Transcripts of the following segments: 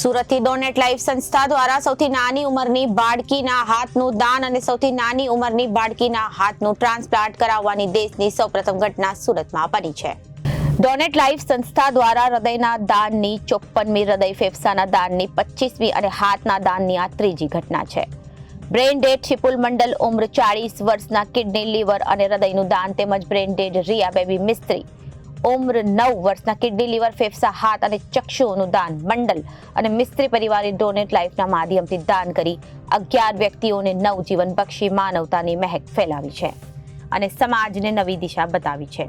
સુરતથી donate life સંસ્થા દ્વારા સૌથી નાની ઉંમરની બાળકીના હાથનું દાન અને સૌથી નાની ઉંમરની બાળકીના હાથનું ટ્રાન્સપ્લાન્ટ કરાવવાની દેશની સૌપ્રથમ ઘટના સુરતમાં બની છે. ડોનેટ લાઈફ સંસ્થા દ્વારા હૃદયના દાનની ચોપ્પનમી હૃદય ફેફસાના દાનની પચીસમી અને હાથના દાનની આ ત્રીજી ઘટના છે. બ્રેન ડેડ શિપુલ મંડલ ઉમ્ર ચાળીસ વર્ષના કિડની, લીવર અને હૃદયનું દાન તેમજ brain dead Riya baby Mistry ઉમ્ર નવ વર્ષના કિડની લીવર, ફેફસા હાથ અને ચક્ષુઓનું દાન, મંડલ અને મિસ્ત્રી પરિવારે ડોનેટ લાઈફના માધ્યમથી દાન કરી અગિયાર વ્યક્તિઓને નવજીવન બક્ષી માનવતાની મહેક ફેલાવી છે અને સમાજને નવી દિશા બતાવી છે.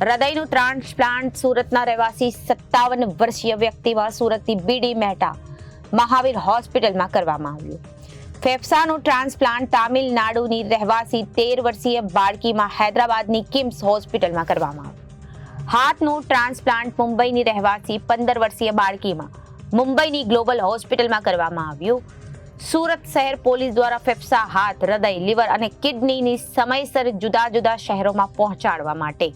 હૃદયનું ટ્રાન્સપ્લાન્ટ સુરતના રહેવાસી સત્તાવન વર્ષીય વ્યક્તિમાં સુરતની બીડી મહેતા મહાવીર હોસ્પિટલમાં કરવામાં આવ્યું. ફેફસાનું ટ્રાન્સપ્લાન્ટ તામિલનાડુની રહેવાસી તેર વર્ષીય બાળકીમાં હૈદરાબાદની કિમ્સ હોસ્પિટલમાં કરવામાં આવ્યું. હાથનું ટ્રાન્સપ્લાન્ટ મુંબઈની રહેવાસી પંદર વર્ષીય બાળકીમાં મુંબઈની ગ્લોબલ હોસ્પિટલમાં કરવામાં આવ્યું. સુરત શહેર પોલીસ દ્વારા ફેફસા હાથ, હૃદય, લીવર અને કિડનીની સમયસર જુદા જુદા શહેરોમાં પહોંચાડવા માટે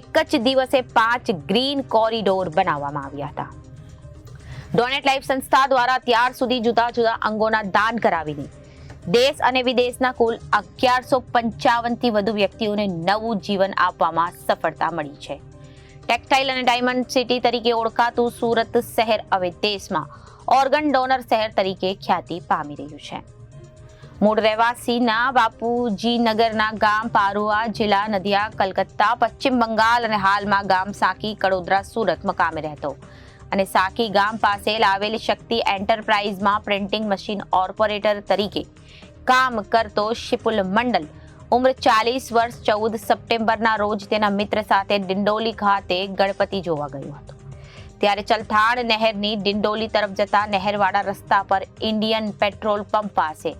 એક જ દિવસે પાંચ ગ્રીન કોરિડોર બનાવવામાં આવ્યા હતા. ડોનેટ લાઈફ સંસ્થા દ્વારા ત્યાર સુધી જુદા જુદા અંગોના દાન કરાવીને દેશ અને વિદેશના કુલ અગિયારસો પંચાવનથી વધુ વ્યક્તિઓને નવું જીવન આપવામાં સફળતા મળી છે. ટેક્સટાઇલ અને ડાયમંડ સિટી તરીકે ઓળખાતું સુરત શહેર હવે દેશમાં ઓર્ગન ડોનર શહેર તરીકે ખ્યાતિ પામી રહ્યું છે. મૂળ રહેવાસીના બાપુજી નગરના ગામ પારુઆ જિલ્લા નદિયા, કલકત્તા, પશ્ચિમ બંગાળ અને હાલમાં ગામ સાકી, કડોદરા સુરત મકામે રહેતો. અને સાકી ગામ પાસે લાવેલી શક્તિ એન્ટરપ્રાઇઝમાં પ્રિન્ટિંગ મશીન ઓપરેટર તરીકે કામ કરતો શિપુલ મંડલ ઉંમર ચાલીસ વર્ષ ચૌદ સપ્ટેમ્બરના રોજ તેના મિત્ર સાથે ડિંડોલી ખાતે ગણપતિ જોવા ગયું હતું. ત્યારે ચલથાણ નહેરની ડિંડોલી તરફ જતા નહેરવાડા રસ્તા પર ઇન્ડિયન પેટ્રોલ પંપ પાસે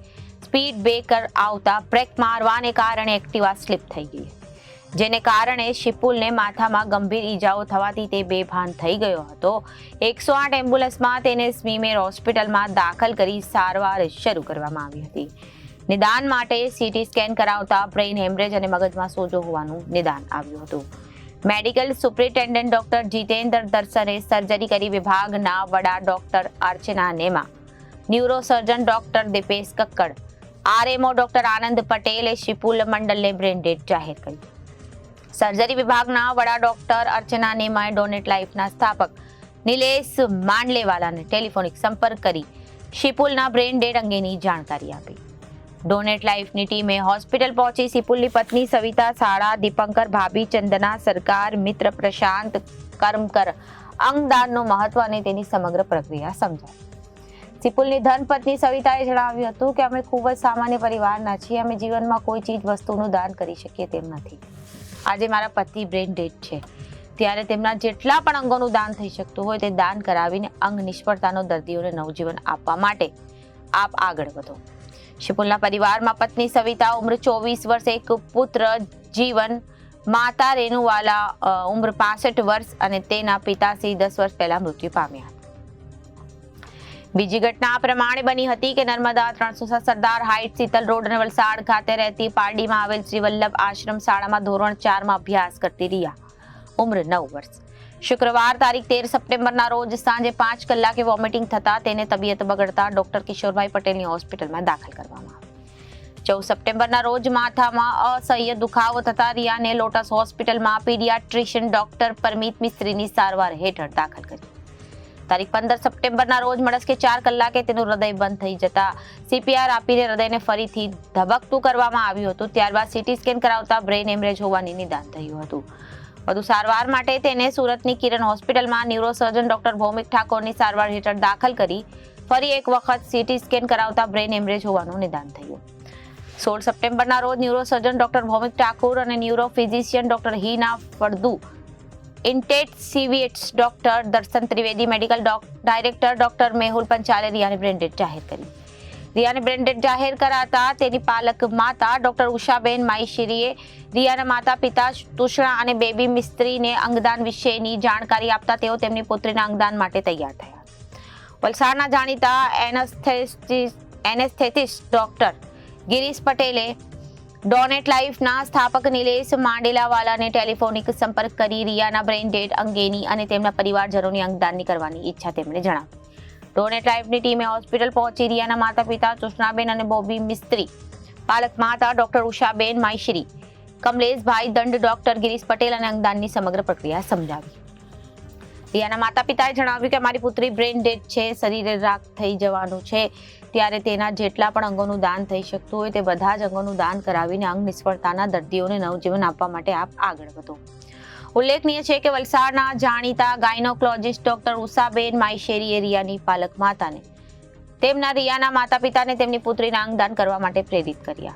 સ્પીડ બ્રેકર આવતા બ્રેક મારવાને કારણે એક્ટિવા સ્લીપ થઈ ગઈ. જેને કારણે શિપુલને માથામાં ગંભીર ઈજાઓ થવાથી તે બેભાન થઈ ગયો હતો. એકસો આઠ એમ્બ્યુલન્સમાં તેને સ્મીમેર હોસ્પિટલમાં દાખલ કરી સારવાર શરૂ કરવામાં આવી હતી. નિદાન માટે સીટી સ્કેન કરાવતા બ્રેઇન હેમરેજ અને મગજમાં સોજો હોવાનું નિદાન આવ્યું હતું. મેડિકલ સુપ્રિન્ટેન્ડન્ટ ડોક્ટર જીતેન્દ્ર દર્શને સર્જરી કરી વિભાગના વડા doctor Archana Nema, neurosurgeon doctor Dipesh Kakkad, RMO doctor Anand પટેલે શિપુલ મંડલને બ્રેન્ડેડ જાહેર કરી. સર્જરી વિભાગના વડા ડોક્ટર અર્ચના નેમાએ ડોનેટ લાઈફના સ્થાપક નિલેશ માંડલેવાલાને ટેલિફોનિક સંપર્ક કરી શિપુલના બ્રેન ડેડ અંગેની જાણકારી આપી. ડોનેટ લાઈફની ટીમે હોસ્પિટલ પહોંચી સિપુલની પત્ની સવિતા શાળા દીપંકર ભાભી, ચંદના સરકાર, મિત્ર પ્રશાંત, કર્મકર અંગદાનનો મહત્વ અને તેની સમગ્ર પ્રક્રિયા સમજાવી સિપુલની ધનપત્ની સવિતાએ જણાવ્યું હતું કે, અમે ખૂબ જ સામાન્ય પરિવારના છીએ. અમે જીવનમાં કોઈ ચીજ વસ્તુનું દાન કરી શકીએ તેમ નથી. આજે મારા પતિ બ્રેન ડેડ છે. ત્યારે તેમના જેટલા પણ અંગોનું દાન થઈ શકતું હોય તે દાન કરાવીને અંગ નિષ્ફળતાનો દર્દીઓને નવજીવન આપવા માટે આપ આગળ વધો. શિપુલના પરિવારમાં પત્ની સવિતા, ઉંમર ચોવીસ વર્ષ, એક પુત્ર જીવન, માતા રેનુવાલા ઉમર પાસઠ વર્ષ અને તેના પિતાશ્રી દસ વર્ષ પહેલા મૃત્યુ પામ્યા બીજી ઘટના આ પ્રમાણે બની હતી કે નર્મદા ત્રણસો સરદાર હાઇટ શીતલ રોડ અને વલસાડ ખાતે રહેતી પારડીમાં આવેલ શ્રી વલ્લભ આશ્રમ શાળામાં ધોરણ ચારમાં અભ્યાસ કરતી રિયા, ઉંમર નવ વર્ષ. શુક્રવાર તારીખ તેર સપ્ટેમ્બરના રોજ સાંજે પાંચ કલાકે વોમિટિંગ થતા તેને તબિયત બગડતા ડોક્ટર કિશોરભાઈ પટેલની હોસ્પિટલમાં દાખલ કરવામાં ચૌદ સપ્ટેમ્બરના રોજ માથામાં અસહ્ય દુખાવો થતા રિયાને લોટસ હોસ્પિટલમાં પીડિયાટ્રિશિયન ડોક્ટર પરમિત મિસ્ત્રીની સારવાર હેઠળ દાખલ કરી. તારીખ પંદર સપ્ટેમ્બરના રોજ મળસ્કે ચાર કલાકે તેનું હૃદય બંધ થઈ જતા સીપીઆર આપીને હૃદયને ફરીથી ધબકતું કરવામાં આવ્યું હતું. ત્યારબાદ સીટી સ્કેન કરાવતા બ્રેઇન એમરેજ હોવાની નિદાન થયું હતું. વધુ સારવાર માટે તેને સુરતની કિરણ હોસ્પિટલમાં ન્યુરોસર્જન ડોક્ટર ભૌમિક ઠાકોરની સારવાર હેઠળ દાખલ કરી ફરી એક વખત સીટી સ્કેન કરાવતા બ્રેઇન એમરેજ હોવાનું નિદાન થયું. સોળ સપ્ટેમ્બરના રોજ ન્યુરોસર્જન ડોક્ટર ભૌમિક ઠાકોર અને neuro physician doctor Hina Faldu intensivist doctor Darshan Trivedi, medical doc director doctor Mehul પંચાલેરિયાને brain dead જાહેર કરી. રિયાને બ્રેન્ડેડ જાહેર કરાતા તેની પાલક માતા ડોક્ટર ઉષાબેન માઈશીરીએ રિયાના માતા પિતા તુષણા અને બેબી મિસ્ત્રીને અંગદાન વિશેની જાણકારી આપતા તેઓ તેમની પુત્રીના અંગદાન માટે તૈયાર થયા. વલસાડના જાણીતા એનેસ્થેટિસ્ટ ડોક્ટર ગિરીશ પટેલે ડોનેટ લાઈફના સ્થાપક નિલેશ માંડેલાવાલાને ટેલિફોનિક સંપર્ક કરી રિયાના બ્રેઇન ડેડ અંગેની અને તેમના પરિવારજનોની અંગદાનની કરવાની ઈચ્છા તેમણે જણાવી. ડોનેટ ટ્રાઇબની ટીમે હોસ્પિટલ પહોંચી રિયાના માતા પિતા કૃષ્ણાબેન અને બોબી મિસ્ત્રી. પાલક માતા ડોક્ટર ઉષાબેન માઈશ્રી કમલેશભાઈ દંડ ડોક્ટર ગિરીશ પટેલ અને અંગદાનની સમગ્ર પ્રક્રિયા સમજાવી. રિયાના માતા પિતાએ જણાવ્યું કે મારી પુત્રી બ્રેન ડેડ છે, શરીરે રાખ થઈ જવાનું છે, ત્યારે તેના જેટલા પણ અંગોનું દાન થઈ શકતું હોય તે બધા જ અંગોનું દાન કરાવીને અંગ નિષ્ફળતાના દર્દીઓને નવજીવન આપવા માટે આપ આગળ વધો. ઉલ્લેખનીય છે કે વલસાડના જાણીતા ગાયનોકોલોજિસ્ટ ડોક્ટર ઉષાબેન માઈશેરી રિયાની પાલક માતાને તેમના રિયાના માતા પિતાને તેમની પુત્રીના અંગદાન કરવા માટે પ્રેરિત કર્યા.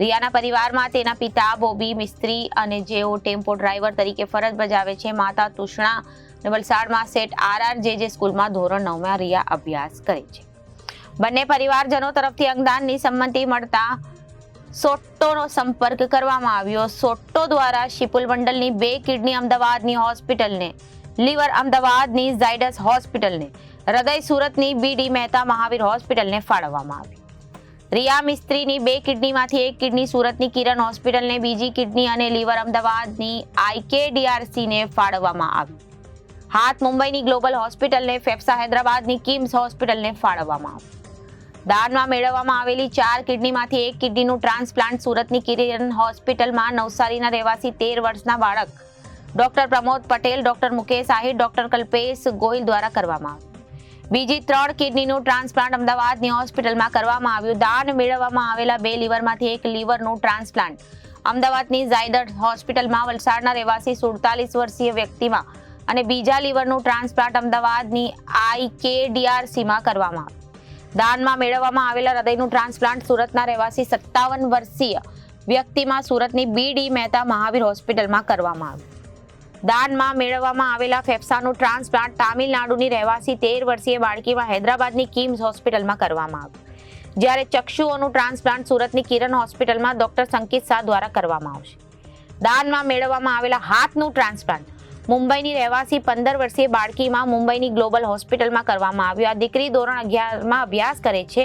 રિયાના પરિવારમાં તેના પિતા બોબી, મિસ્ત્રી અને જેઓ ટેમ્પો ડ્રાઈવર તરીકે ફરજ બજાવે છે, માતા તુષ્ણા વલસાડમાં સેટ આરઆર જે જે સ્કૂલમાં ધોરણ નવમાં રિયા અભ્યાસ કરે છે. બંને પરિવારજનો તરફથી અંગદાનની સંમતિ મળતા સોટ્ટોનો સંપર્ક કરવામાં આવ્યો. સોટ્ટો દ્વારા શિપુલ મંડલની બે કિડની અમદાવાદની હોસ્પિટલને, લીવર અમદાવાદની ઝાયડસ હોસ્પિટલને, હૃદય સુરતની બીડી મહેતા મહાવીર હોસ્પિટલને ફાળવવામાં આવી રિયા મિસ્ત્રીની બે કિડનીમાંથી એક કિડની સુરતની કિરણ હોસ્પિટલને, બીજી કિડની અને લીવર અમદાવાદની આઈકેડીઆરસીને ફાળવવામાં આવી. હાથ મુંબઈની ગ્લોબલ હોસ્પિટલને, ફેફસા હૈદરાબાદની કિમ્સ હોસ્પિટલને ફાળવવામાં આવી દાનમાં મેળવવામાં આવેલી ચાર કિડનીમાંથી એક કિડનીનું ટ્રાન્સપ્લાન્ટ સુરતની કિરણ હોસ્પિટલમાં નવસારીના રહેવાસી તેર વર્ષના બાળક. Doctor Pramod Patel, doctor Mukesh Ahir, doctor Kalpesh Goyal દ્વારા કરવામાં આવ્યું બીજી ત્રણ કિડનીનું ટ્રાન્સપ્લાન્ટ અમદાવાદની હોસ્પિટલમાં કરવામાં આવ્યું. દાન મેળવવામાં આવેલા બે લીવરમાંથી એક લીવરનું ટ્રાન્સપ્લાન્ટ અમદાવાદની ઝાયદર હોસ્પિટલમાં વલસાડના રહેવાસી સુડતાલીસ વર્ષીય વ્યક્તિમાં અને બીજા લીવરનું ટ્રાન્સપ્લાન્ટ અમદાવાદની આઈકેડીઆરસીમાં કરવામાં આવ્યું. દાનમાં મેળવવામાં આવેલા હૃદયનું ટ્રાન્સપ્લાન્ટ સુરતના રહેવાસી સત્તાવન વર્ષીય વ્યક્તિમાં સુરતની બીડી મહેતા મહાવીર હોસ્પિટલમાં કરવામાં આવ્યું દાનમાં મેળવવામાં આવેલા ફેફસાનું ટ્રાન્સપ્લાન્ટ તામિલનાડુની રહેવાસી તેર વર્ષીય બાળકીમાં હૈદરાબાદની કિમ્સ હોસ્પિટલમાં કરવામાં આવ્યું જ્યારે ચક્ષુઓનું ટ્રાન્સપ્લાન્ટ સુરતની કિરણ હોસ્પિટલમાં ડોક્ટર સંકિત શાહ દ્વારા કરવામાં આવશે. દાનમાં મેળવવામાં આવેલા હાથનું ટ્રાન્સપ્લાન્ટ મુંબઈની રહેવાસી પંદર વર્ષીય બાળકીમાં મુંબઈની ગ્લોબલ હોસ્પિટલમાં કરવામાં આવ્યું. આ દીકરી ધોરણ અગિયારમાં અભ્યાસ કરે છે.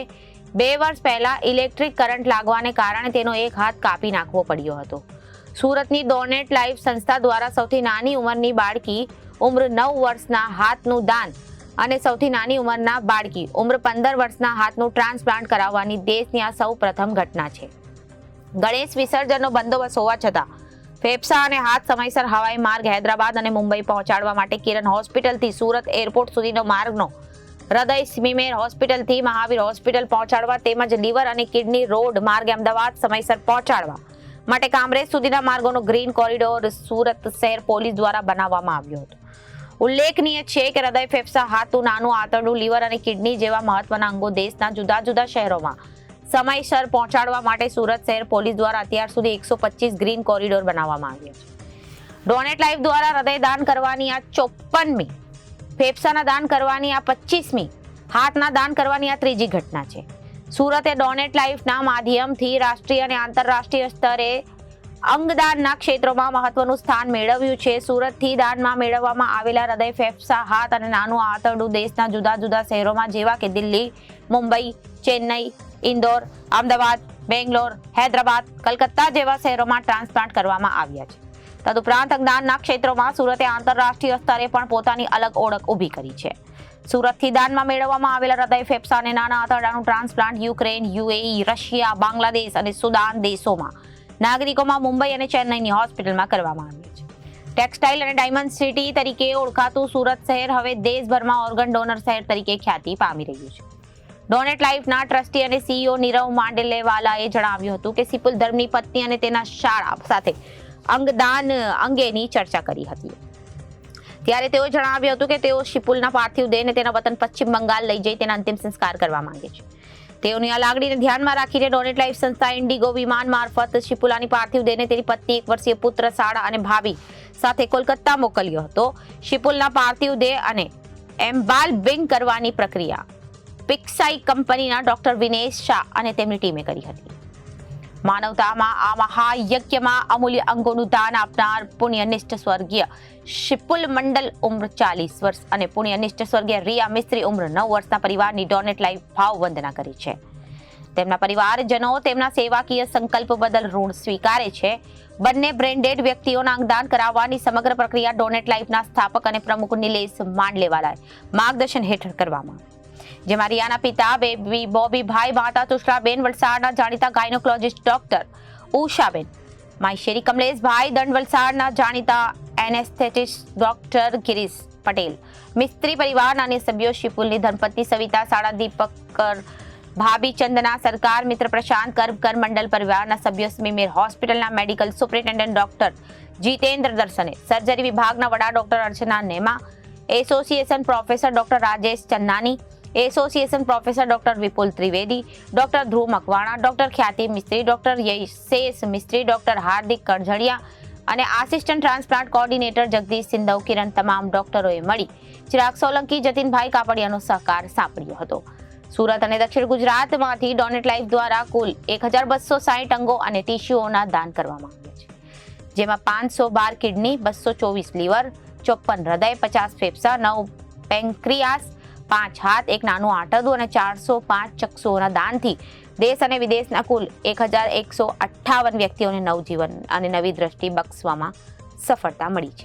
બે વર્ષ પહેલાં ઇલેક્ટ્રિક કરંટ લાગવાને કારણે તેનો એક હાથ કાપી નાખવો પડ્યો હતો. સુરતની ડોનેટ લાઈફ સંસ્થા દ્વારા સૌથી નાની ઉંમરની બાળકી ઉંમર નવ વર્ષના હાથનું દાન અને સૌથી નાની ઉંમરના બાળકી ઉંમર પંદર વર્ષના હાથનું ટ્રાન્સપ્લાન્ટ કરાવવાની દેશની આ સૌ પ્રથમ ઘટના છે. ગણેશ વિસર્જનનો બંદોબસ્ત હોવા છતાં ફેફસા અને હાથ સમયસર હવાઈ માર્ગ હૈદરાબાદ અને મુંબઈ પહોંચાડવા માટે કિરણ હોસ્પિટલથી સુરત એરપોર્ટ સુધીનો માર્ગનો હૃદય સ્મીમેર હોસ્પિટલથી મહાવીર હોસ્પિટલ પહોંચાડવા તેમજ લીવર અને કિડની રોડ માર્ગ અમદાવાદ સમયસર પહોંચાડવા માટે કામરેજ સુધીના માર્ગોનો ગ્રીન કોરિડોર સુરત શહેર પોલીસ દ્વારા બનાવવામાં આવ્યો હતો. ઉલ્લેખનીય છે કે હૃદય ફેફસા હાથું નાનું આંતરડું, લીવર અને કિડની જેવા મહત્વના અંગો દેશના જુદા જુદા શહેરોમાં સમયસર પહોંચાડવા માટે સુરત શહેર પોલીસ દ્વારા અત્યાર સુધી એકસો ગ્રીન કોરિડોર બનાવવામાં આવ્યા છે. ડોનેટ લાઈફ દ્વારા હૃદય દાન કરવાની આ ચોપનમી ફેફસાના દાન કરવાની આ પચીસમી હાથના દાન કરવાની આ ત્રીજી ઘટના છે. સુરતે ડોનેટ લાઈફના માધ્યમથી રાષ્ટ્રીય અને આંતરરાષ્ટ્રીય સ્તરે અંગદાનના ક્ષેત્રોમાં મહત્વનું સ્થાન મેળવ્યું છે. સુરતથી દાનમાં મેળવવામાં આવેલા હૃદય, ફેફસા, હાથ અને નાનું આંતરડું દેશના જુદા જુદા શહેરોમાં, જેવા કે દિલ્હી, મુંબઈ, ચેન્નઈ ઇન્દોર, અમદાવાદ, બેંગ્લોર, હૈદરાબાદ, કલકત્તા જેવા શહેરોમાં ટ્રાન્સપ્લાન્ટ કરવામાં આવ્યા છે. તદુપરાંત જ્ઞાનના ક્ષેત્રોમાં સુરતે આંતરરાષ્ટ્રીય સ્તરે પણ પોતાની અલગ ઓળખ ઊભી કરી છે. સુરતથી દાનમાં મેળવવામાં આવેલા હૃદય ફેફસા અને નાના આંતરડાનું transplant Ukraine, UAE, Russia, Bangladesh અને સુદાન દેશોમાં, નાગરિકોમાં મુંબઈ અને ચેન્નઈની હોસ્પિટલમાં કરવામાં આવ્યું છે. ટેક્સટાઇલ અને ડાયમંડ સિટી તરીકે ઓળખાતું સુરત શહેર હવે દેશભરમાં ઓર્ગન ડોનર શહેર તરીકે ખ્યાતિ પામી રહ્યું છે. ડોનેટ લાઈફના ટ્રસ્ટી અને સીઈઓ નીરવ માંડલેવાલાએ જણાવ્યું હતું કે સિપુલ ધર્મની પત્ની અને તેના શાળા સાથે અંગદાન અંગેની ચર્ચા કરી હતી. ત્યારે તેઓ જણાવ્યું હતું કે તેઓ શિપુલના પાર્થિવ દેહને તેના વતન પશ્ચિમ બંગાળ લઈ જઈ તેના અંતિમ સંસ્કાર કરવા માંગે છે. તેઓની આ લાગણીને ધ્યાનમાં રાખીને ડોનેટ લાઈફ સંસ્થા ઇન્ડિગો વિમાન મારફત શિપુલાની પાર્થિવ દેહને તેની પત્ની, એક વર્ષીય પુત્ર, શાળા અને ભાભી સાથે કોલકાતા મોકલ્યો હતો. શિપુલના પાર્થિવ દેહ અને એમ્બાલ બિંગ કરવાની પ્રક્રિયા પિક્સાઈ કંપનીના ડોક્ટર વિનેશ શાહ અને તેમની ટીમે કરી હતી. માનવતામાં આ મહાયજ્ઞમાં અમૂલ્ય અંગોનું દાન આપનાર પુણ્યનિષ્ઠ સ્વર્ગીય શિપુલ મંડલ ઉમ્ર ચાલીસ વર્ષ અને પુણ્યનિષ્ઠ સ્વર્ગીય રિયા મિસ્ત્રી ઉમ્ર નવ વર્ષના પરિવારની ડોનેટ લાઈફ ભાવ વંદના કરી છે. તેમના પરિવારજનો તેમના સેવાકીય સંકલ્પ બદલ ઋણ સ્વીકારે છે. બંને બ્રેન્ડેડ વ્યક્તિઓના અંગદાન કરાવવાની સમગ્ર પ્રક્રિયા ડોનેટ લાઈફના સ્થાપક અને પ્રમુખ નિલેશ માંડલેવાલાએ માર્ગદર્શન હેઠળ કરવામાં આવી. જેમાં રિયાના પિતા, બેબી બોબીભાઈ માતા તુષરાબેન વલસાડના જાણીતા ગાયનોકોલોજીસ્ટ ડોક્ટર ઉષાબેન માઈશેરી કમલેશભાઈ દંડ વલસાડના જાણીતા એનેસ્થેટિસ્ટ ડોક્ટર ગિરીશ પટેલ, મિસ્ત્રી પરિવારના અન્ય સભ્યો શિપુલની ધનપત્ની સવિતા, શાળા દીપકર, ભાભી ચંદના, સરકાર, મિત્ર પ્રશાંત કરબકર મંડળ પરિવારના સભ્યો સ્મીમેર હોસ્પિટલના મેડિકલ સુપ્રિન્ટેન્ડન્ટ ડોક્ટર જીતેન્દ્ર દર્શને, સર્જરી વિભાગના વડા doctor Archana Nema, association professor doctor Rajesh Channani association professor doctor Vipul Trivedi doctor Dhruv Makwana doctor Khyati Mistry doctor Yashesh Mistry doctor Hardik Kanzariya અને assistant transplant coordinator Jagdish Sindhav Kiran તમામ ડોક્ટરોએ મળી. ચિરાગ સોલંકી જતીનભાઈ કાપડિયાનો સહકાર સાંપડ્યો હતો. સુરત અને દક્ષિણ ગુજરાતમાંથી donate life દ્વારા કુલ એક હજાર બસો સાહીઠ અંગો અને ટીશ્યુઓના દાન કરવામાં આવ્યા છે. જેમાં પાંચસો બાર કિડની બસો ચોવીસ લીવર ચોપન હૃદય, પચાસ ફેફસા, નવ પેન્ક્રિયાસ પાંચ હાથ, એક નાનું આંટરદું અને ચારસો પાંચ ચક્ષુઓના દાનથી દેશ અને વિદેશના કુલ એક હજાર એકસો અઠ્ઠાવન વ્યક્તિઓને નવજીવન અને નવી દ્રષ્ટિ બક્ષવામાં સફળતા મળી છે.